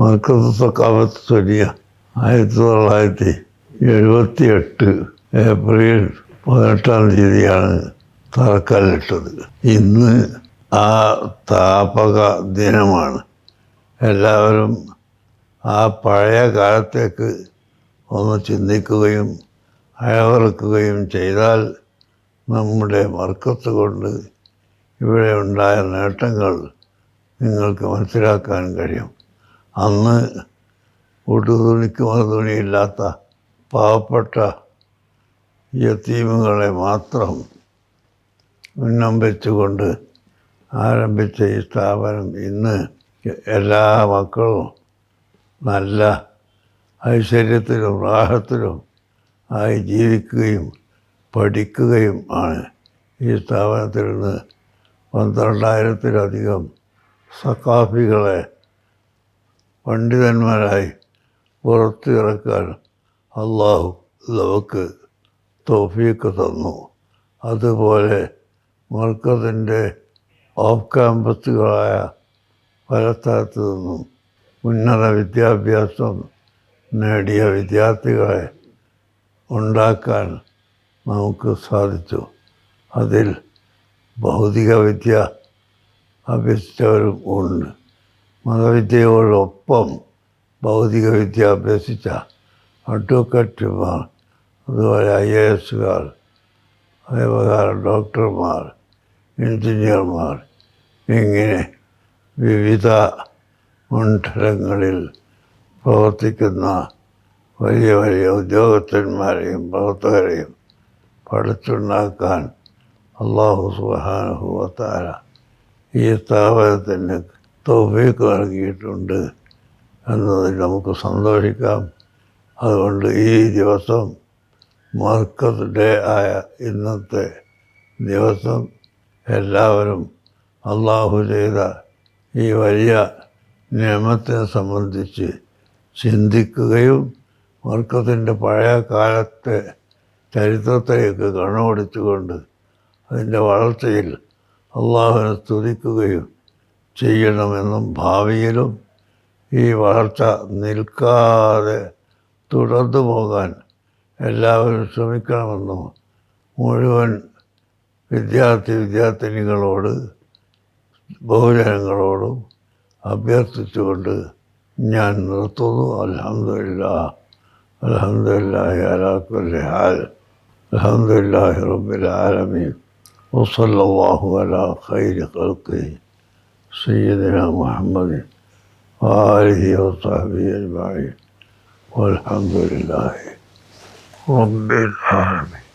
മർക്കത്ത് സക്കാവത്ത് ചൊല്ലിയ ആയിരത്തി തൊള്ളായിരത്തി എഴുപത്തി എട്ട് ഏപ്രിൽ പതിനെട്ടാം തീയതിയാണ് തറക്കല്ലിട്ടത്. ഇന്ന് ആ താപക ദിനമാണ്. എല്ലാവരും ആ പഴയ കാലത്തേക്ക് ഒന്ന് ചിന്തിക്കുകയും അയവിറക്കുകയും ചെയ്താൽ നമ്മുടെ മർക്കത്ത് കൊണ്ട് ഇവിടെ ഉണ്ടായ നേട്ടങ്ങൾ നിങ്ങൾക്ക് മനസ്സിലാക്കാൻ കഴിയും. അന്ന് കൂട്ടുതുണിക്ക് മറുതുണിയില്ലാത്ത പാവപ്പെട്ട യത്തീമുകളെ മാത്രം ഉന്നം വെച്ചുകൊണ്ട് ആരംഭിച്ച ഈ സ്ഥാപനം ഇന്ന് എല്ലാ മക്കളും നല്ല ഐശ്വര്യത്തിലും റാഹത്തിലും ആയി ജീവിക്കുകയും പഠിക്കുകയും ആണ്. ഈ സ്ഥാപനത്തിൽ നിന്ന് പന്ത്രണ്ടായിരത്തിലധികം സക്കാഫികളെ പണ്ഡിതന്മാരായി പുറത്തു ഇറക്കാൻ അള്ളാഹു നമുക്ക് തോഫീക്ക് തന്നു. അതുപോലെ മർക്കത്തിന്റെ ഓഫ് ക്യാമ്പസുകളായ പല സ്ഥലത്തു നിന്നും ഉന്നത വിദ്യാഭ്യാസം നേടിയ വിദ്യാർത്ഥികളെ ഉണ്ടാക്കാൻ നമുക്ക് സാധിച്ചു. അതിൽ ഭൗതിക വിദ്യ അഭ്യസിച്ചവരും ഉണ്ട്. മതവിദ്യയോടൊപ്പം ഭൗതിക വിദ്യ അഭ്യസിച്ച അഡ്വക്കറ്റുമാർ അതുപോലെ ഐ എ എസുകാർ അതേപ്രകാരം ഡോക്ടർമാർ എഞ്ചിനീയർമാർ ഇങ്ങനെ വിവിധ മണ്ഡലങ്ങളിൽ പ്രവർത്തിക്കുന്ന വലിയ വലിയ ഉദ്യോഗസ്ഥന്മാരെയും പ്രവർത്തകരെയും പഠിച്ചുണ്ടാക്കാൻ അള്ളാഹു സുഹാനുഭവത്താര ഈ സ്ഥാപനത്തിന് തോഫീക്ക് നൽകിയിട്ടുണ്ട് എന്നതിൽ നമുക്ക് സന്തോഷിക്കാം. അതുകൊണ്ട് ഈ ദിവസം മർക്കത്ത് ഡേ ആയ ഇന്നത്തെ ദിവസം എല്ലാവരും അള്ളാഹു ചെയ്ത ഈ വലിയ നിയമത്തെ സംബന്ധിച്ച് ചിന്തിക്കുകയും മർക്കത്തിന്റെ പഴയ കാലത്തെ ചരിത്രത്തെയൊക്കെ കണ്ണോടിച്ചുകൊണ്ട് അതിന്റെ വളർച്ചയിൽ അള്ളാഹുവിനെ സ്തുതിക്കുകയും ചെയ്യണമെന്നും ഭാവിയിലും ഈ വളർച്ച നിൽക്കാതെ തുടർന്നു പോകാൻ എല്ലാവരും ശ്രമിക്കണമെന്നും മുഴുവൻ വിദ്യാർത്ഥി വിദ്യാർത്ഥിനികളോട് ബഹുജനങ്ങളോടും അഭ്യർത്ഥിച്ചുകൊണ്ട് ഞാൻ നിർത്തുന്നു അലഹമില്ല അലഹമില്ലാഹി അലാക്കുല്ലി ഹാൽ അലഹമില്ലാഹി റബ്ബിൽ ആലമീൻ وصلى الله على خير خلقه سيدنا محمد وآله وصحبه أجمعين والحمد لله رب العالمين.